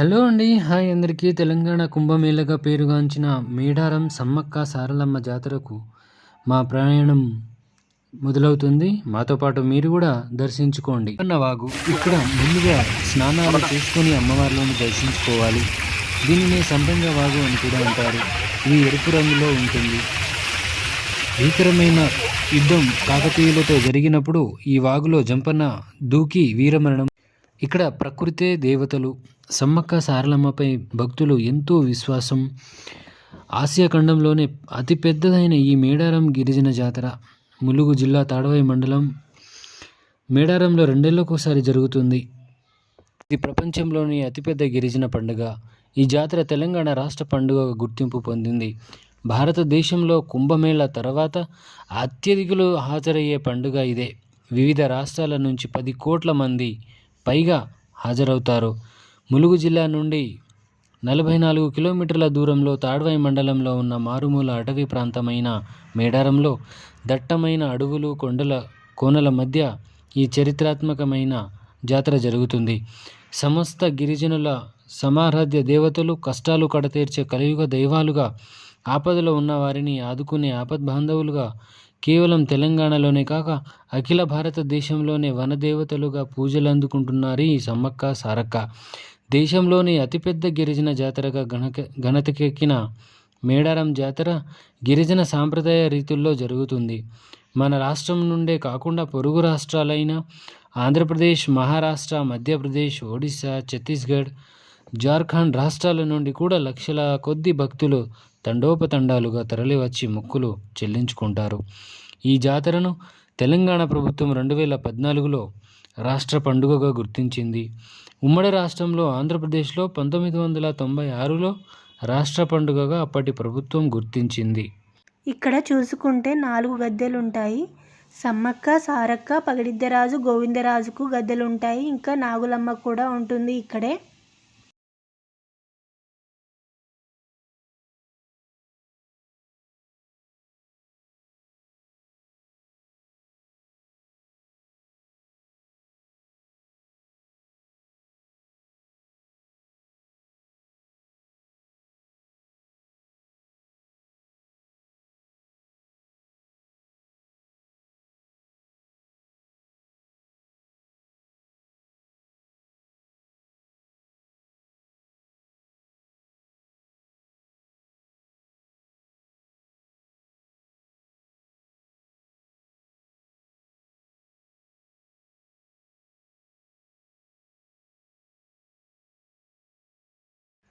Hello అండి hi అందరికీ. తెలంగాణ కుంభమేళగా పేరుగాంచిన మేడారం సమ్మక్క సారలమ్మ జాతరకు మా ప్రయాణం మొదలవుతుంది. మాతో పాటు మీరు కూడా దర్శించుకోండి. వాగు. ఇక్కడ ముందుగా స్నానాలు చేసుకొని అమ్మవార్లను దర్శించుకోవాలి. దీనిని సంపంగ వాగు అని కూడా అంటారు. ఇది ఎరుపు రంగులో ఉంటుంది. భీకరమైన యుద్ధం కాకతీయులతో జరిగినప్పుడు ఈ వాగులో జంపన్న దూకి వీరమరణం ఇక్కడ ప్రకృతే దేవతలు సమ్మక్క సారలమ్మపై భక్తులు ఎంతో విశ్వాసం. ఆసియా ఖండంలోనే అతిపెద్దదైన ఈ మేడారం గిరిజన జాతర. ములుగు జిల్లా తాడవాయి మండలం మేడారంలో రెండేళ్ళకోసారి జరుగుతుంది. ఇది ప్రపంచంలోని అతిపెద్ద గిరిజన పండుగ. ఈ జాతర తెలంగాణ రాష్ట్ర పండుగగా గుర్తింపు పొందింది. భారతదేశంలో కుంభమేళ తర్వాత అత్యధికులు హాజరయ్యే పండుగ ఇదే. వివిధ రాష్ట్రాల నుంచి పది కోట్ల మంది పైగా హాజరవుతారు. ములుగు జిల్లా నుండి నలభై నాలుగు కిలోమీటర్ల దూరంలో తాడ్వాయి మండలంలో ఉన్న మారుమూల అటవీ ప్రాంతమైన మేడారంలో దట్టమైన అడవులు కొండల కోనల మధ్య ఈ చరిత్రాత్మకమైన జాతర జరుగుతుంది. సమస్త గిరిజనుల సమారాధ్య దేవతలు కష్టాలు కడతీర్చే కలియుగ దైవాలుగా ఆపదలో ఉన్న వారిని ఆదుకునే ఆపద్బాంధవులుగా కేవలం తెలంగాణలోనే కాక అఖిల భారతదేశంలోనే వనదేవతలుగా పూజలు అందుకుంటున్నారు ఈ సమ్మక్క సారక్క. దేశంలోని అతిపెద్ద గిరిజన జాతరగా గణక ఘనతకెక్కిన మేడారం జాతర గిరిజన సాంప్రదాయ రీతుల్లో జరుగుతుంది. మన రాష్ట్రం నుండే కాకుండా పొరుగు రాష్ట్రాలైన ఆంధ్రప్రదేశ్ మహారాష్ట్ర మధ్యప్రదేశ్ ఒడిశా ఛత్తీస్గఢ్ జార్ఖండ్ రాష్ట్రాల నుండి కూడా లక్షల కొద్ది భక్తులు తండోపతండాలుగా తరలివచ్చి మొక్కులు చెల్లించుకుంటారు. ఈ జాతరను తెలంగాణ ప్రభుత్వం రెండు వేల పద్నాలుగులో రాష్ట్ర పండుగగా గుర్తించింది. ఉమ్మడి రాష్ట్రంలో ఆంధ్రప్రదేశ్లో పంతొమ్మిది వందల తొంభై ఆరులో రాష్ట్ర పండుగగా అప్పటి ప్రభుత్వం గుర్తించింది. ఇక్కడ చూసుకుంటే నాలుగు గద్దెలుంటాయి. సమ్మక్క సారక్క పగిడిద్దరాజు గోవిందరాజుకు గద్దెలు ఉంటాయి ఇంకా నాగులమ్మ కూడా ఉంటుంది ఇక్కడే.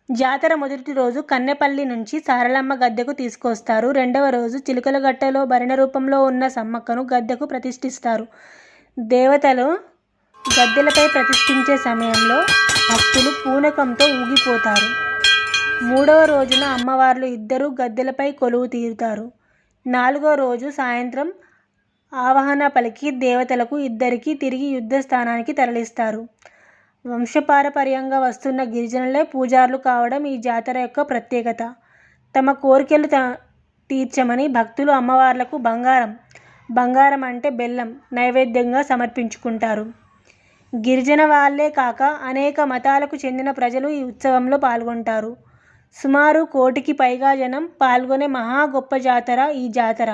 జాతర మొదటి రోజు కన్నెపల్లి నుంచి సారలమ్మ గద్దెకు తీసుకొస్తారు. రెండవ రోజు చిలుకలగట్టలో భరణ రూపంలో ఉన్న సమ్మక్కను గద్దెకు ప్రతిష్ఠిస్తారు. దేవతలు గద్దెలపై ప్రతిష్ఠించే సమయంలో భక్తులు పూనకంతో ఊగిపోతారు. మూడవ రోజున అమ్మవార్లు ఇద్దరు గద్దెలపై కొలువు తీరుతారు. నాలుగో రోజు సాయంత్రం ఆవాహన పలికి దేవతలకు ఇద్దరికి తిరిగి యుద్ధ స్థానానికి తరలిస్తారు. వంశపారపర్యంగా వస్తున్న గిరిజనులే పూజారులు కావడం ఈ జాతర యొక్క ప్రత్యేకత. తమ కోరికలు త తీర్చమని భక్తులు అమ్మవార్లకు బంగారం బంగారం అంటే బెల్లం నైవేద్యంగా సమర్పించుకుంటారు. గిరిజన వాళ్ళే కాక అనేక మతాలకు చెందిన ప్రజలు ఈ ఉత్సవంలో పాల్గొంటారు. సుమారు కోటికి పైగా జనం పాల్గొనే మహా గొప్ప జాతర ఈ జాతర.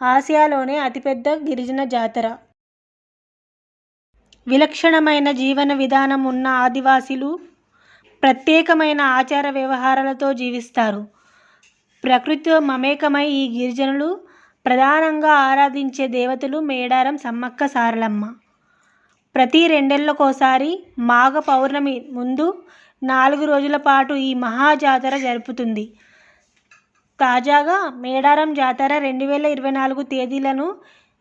ఆసియాలోనే అతిపెద్ద గిరిజన జాతర. విలక్షణమైన జీవన విధానం ఉన్న ఆదివాసీలు ప్రత్యేకమైన ఆచార వ్యవహారాలతో జీవిస్తారు. ప్రకృతితో మమేకమై ఈ గిరిజనులు ప్రధానంగా ఆరాధించే దేవతలు మేడారం సమ్మక్క సారలమ్మ. ప్రతి రెండేళ్ళకోసారి మాఘ పౌర్ణమి ముందు నాలుగు రోజుల పాటు ఈ మహా జాతర జరుపుతుంది. తాజాగా మేడారం జాతర రెండు వేల ఇరవై నాలుగు తేదీలను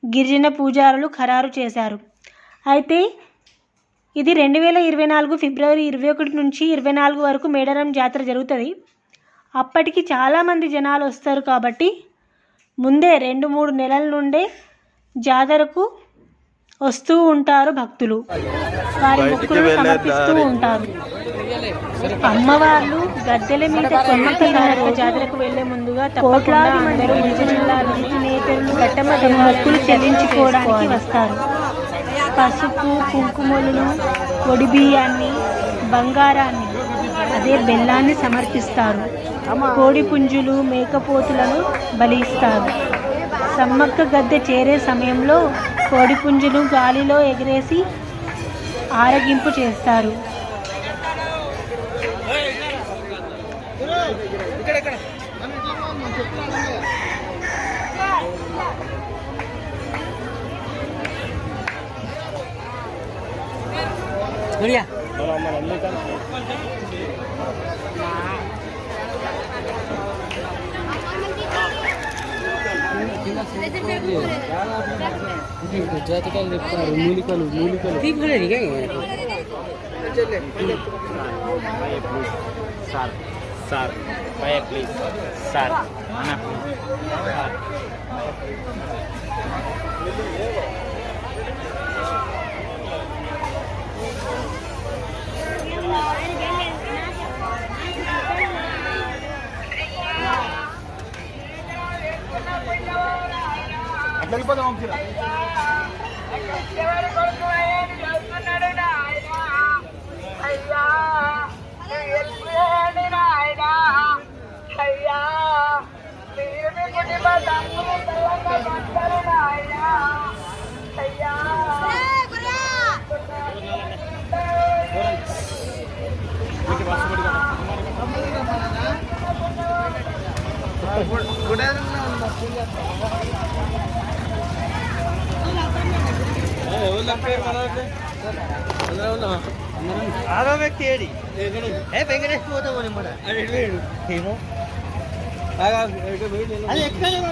గిరిజన పూజారులు ఖరారు చేశారు. అయితే ఇది రెండు వేల ఇరవై నాలుగు ఫిబ్రవరి ఇరవై ఒకటి నుంచి ఇరవై నాలుగు వరకు మేడారం జాతర జరుగుతుంది. అప్పటికి చాలామంది జనాలు వస్తారు కాబట్టి ముందే రెండు మూడు నెలల నుండే జాతరకు వస్తూ ఉంటారు భక్తులు. వారి మొక్కులను సమర్పిస్తూ ఉంటారు. అమ్మవార్లు గద్దెల మీద జాతరకు వెళ్ళే ముందుగా కోట్లాది మంది గిరిజనుల నేతలు మొక్కులు చెల్లించుకోవడానికి వస్తారు. పసుపు కుంకుమలను పొడి బియ్యాన్ని బంగారాన్ని అదే బెల్లాన్ని సమర్పిస్తారు. కోడి పుంజులు మేకపోతులను బలి ఇస్తారు సమ్మక్క గద్దె చేరే సమయంలో కోడి పుంజులు గాలిలో ఎగిరేసి ఆరగింపు చేస్తారు. జాతకాలు చెప్తారు మూలికలు మూలికలు సార్ సార్ భయ ప్లీజ్ సార్ అన్న సార్ అట్లా వెళ్ళిపోదాం వంశీరా. ఆరో వ్యక్తి ఏడి ఏ వెంకటేష్ పోతావు నిమ్మడ ఏమో అది ఎక్కడ బయట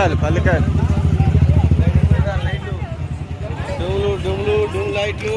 పల్లికాయలు పల్లికాయలు. డూములు డూములు డూమ్ లైట్లు.